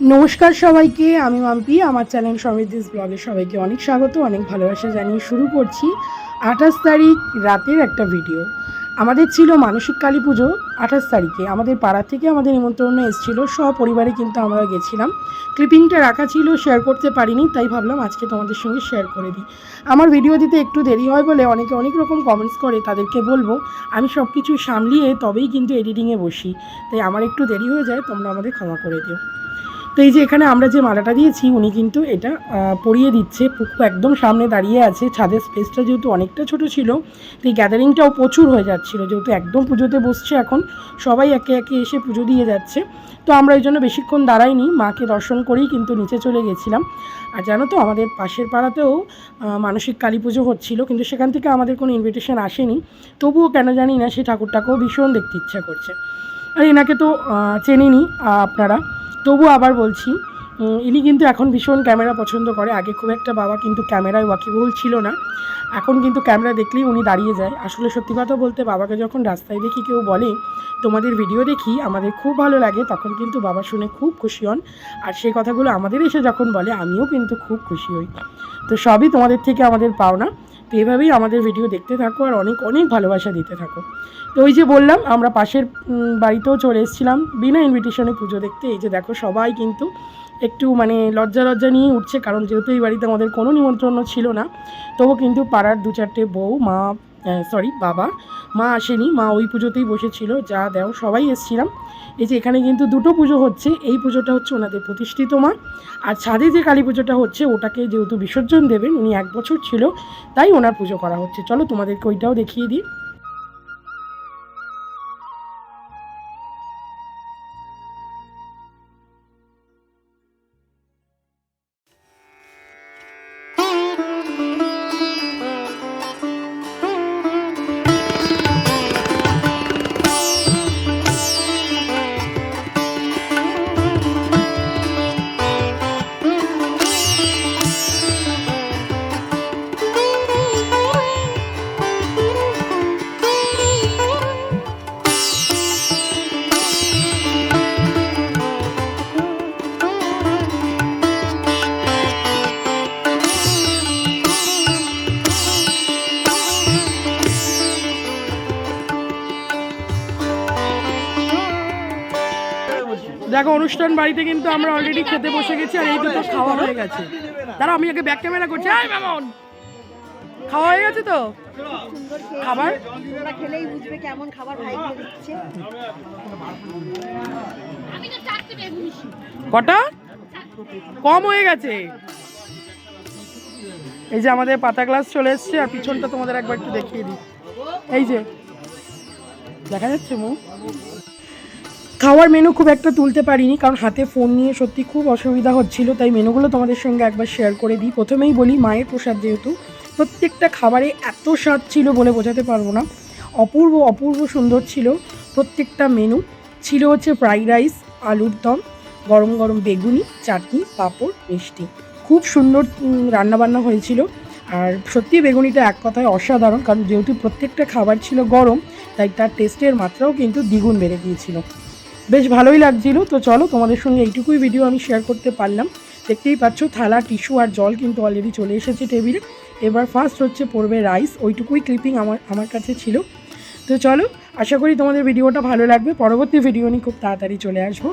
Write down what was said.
নমস্কার সবাইকে, আমি মাম্পি, আমার চ্যানেল সমৃদ্ধিস ব্লগে সবাইকে অনেক স্বাগত, অনেক ভালোবাসা জানিয়ে শুরু করছি আঠাশ তারিখ রাতের একটা ভিডিও। আমাদের ছিল মানসিক কালী পুজো আঠাশ তারিখে। আমাদের পাড়া থেকে আমাদের নিমন্ত্রণ এসেছিল, সপরিবারে কিন্তু আমরা গেছিলাম। ক্লিপিংটা রাখা ছিল শেয়ার করতে পারিনি, তাই ভাবলাম আজকে তোমাদের সঙ্গে শেয়ার করে দিই। আমার ভিডিও দিতে একটু দেরি হয় বলে অনেকে অনেক রকম কমেন্টস করে, তাদেরকে বলব, আমি সব কিছু সামলিয়ে তবেই কিন্তু এডিটিংয়ে বসি। তাই আমার একটু দেরি হয়ে যায়, তোমরা আমাদের ক্ষমা করে দিও। তো এই যে এখানে আমরা যে মালাটা দিয়েছি উনি কিন্তু এটা পরিয়ে দিচ্ছে। পুকু একদম সামনে দাঁড়িয়ে আছে ছাদের স্পেসটা যেহেতু অনেকটা ছোট ছিল তো এই গ্যাদারিংটাও প্রচুর হয়ে যাচ্ছিল যেহেতু একদম পুজোতে বসছে এখন। সবাই একে একে এসে পুজো দিয়ে যাচ্ছে। তো আমরা ওই জন্য বেশিক্ষণ দাঁড়াইনি মাকে দর্শন করেই কিন্তু নিচে চলে গেছিলাম। আর জানো তো আমাদের পাশের পাড়াতেও মানসিক কালী পুজো হচ্ছিল কিন্তু সেখান থেকে আমাদের কোনো ইনভিটেশন আসেনি। তবুও কেন জানি না সেই ঠাকুরটাকেও ভীষণ দেখতে ইচ্ছা করছে। আর এনাকে তো আহ, চেনেনই আপনারা। তবু আবার বলছি ইনি কিন্তু এখন ভীষণ ক্যামেরা পছন্দ করে। আগে খুব একটা বাবা কিন্তু ক্যামেরায় ওয়াকিবহুল ছিল না। এখন কিন্তু ক্যামেরা দেখলেই উনি দাঁড়িয়ে যায়। আসলে সত্যি কথা বলতে বাবাকে যখন রাস্তায় দেখি কেউ বলে, তোমাদের ভিডিও দেখি, আমাদের খুব ভালো লাগে, তখন কিন্তু বাবা শুনে খুব খুশি হন। আর সেই কথাগুলো আমাদের এসে যখন বলে, আমিও কিন্তু খুব খুশি হই। তো সবই তোমাদের থেকে আমাদের পাওনা। তো এভাবেই আমাদের ভিডিও দেখতে থাকো আর অনেক অনেক ভালোবাসা দিতে থাকো। তো ওই যে বললাম, আমরা পাশের বাড়িতেও চলে এসেছিলাম, বিনা ইনভিটেশনে পুজো দেখতে। এই যে দেখো, সবাই কিন্তু একটু মানে লজ্জা লজ্জা নিয়ে উঠছে, কারণ যেহেতু এই বাড়িতে আমাদের কোনো নিমন্ত্রণ ছিল না, তবু কিন্তু পাড়ার দু চারটে বউ, মা সরি বাবা। মা আসেনি, মা ওই পুজোতেই বসেছিল, যা দেও, সবাই এসেছিলাম। এই যে এখানে কিন্তু দুটো পুজো হচ্ছে, এই পুজোটা হচ্ছে ওনাদের প্রতিষ্ঠিত মা। আর ছাদে যে কালী পুজোটা হচ্ছে, ওটাকে যেহেতু বিসর্জন দেবেন, উনি এক বছর ছিল, তাই ওনার পুজো করা হচ্ছে। চলো তোমাদেরকে ওইটাও দেখিয়ে দিই। দেখো অনুষ্ঠান বাড়িতে কিন্তু আমরা অলরেডি খেতে বসে গেছি আর এই দুটো খাওয়া হয়ে গেছে। দাঁড়া আমি আগে ব্যাক ক্যামেরা করছি। আয় মামন! খাওয়া হয়ে গেছে তো? খাবার? খেলেই বুঝবে কেমন খাবার ভাই দিচ্ছে। কটা? কম হয়ে গেছে। এই যে আমাদের পাতা গ্লাস চলে এসছে আর পিছনটা তোমাদের একবার একটু দেখিয়ে দিই। এই যে দেখা যাচ্ছে মুখ খাওয়ার মেনু খুব একটা তুলতে পারিনি, কারণ হাতে ফোন নিয়ে সত্যি খুব অসুবিধা হচ্ছিল, তাই মেনুগুলো তোমাদের সঙ্গে একবার শেয়ার করে দিই। প্রথমেই বলি মায়ের প্রসাদ যেহেতু, প্রত্যেকটা খাবারে এত স্বাদ ছিল বলে বোঝাতে পারব না। অপূর্ব অপূর্ব সুন্দর ছিল প্রত্যেকটা মেনু ছিল হচ্ছে ফ্রাইড রাইস আলুর দম, গরম গরম বেগুনি, চাটনি, পাঁপড়, মিষ্টি। খুব সুন্দর রান্নাবান্না হয়েছিল। আর সত্যি বেগুনিটা এক কথায় অসাধারণ, কারণ যেহেতু প্রত্যেকটা খাবার ছিল গরম, তাই তার টেস্টের মাত্রাও কিন্তু দ্বিগুণ বেড়ে গিয়েছিল। বেশ ভালোই লাগছিল। তো চলো তোমাদের সঙ্গে এইটুকুই ভিডিও আমি শেয়ার করতে পারলাম। দেখতেই পাচ্ছ, থালা টিস্যু আর জল কিন্তু অলরেডি চলে এসেছে টেবিলে এবার ফার্স্ট হচ্ছে পড়বে রাইস ওইটুকুই ক্লিপিং আমার আমার কাছে ছিল। তো চলো, আশা করি তোমাদের ভিডিওটা ভালো লাগবে। পরবর্তী ভিডিও নিয়ে খুব তাড়াতাড়ি চলে আসব।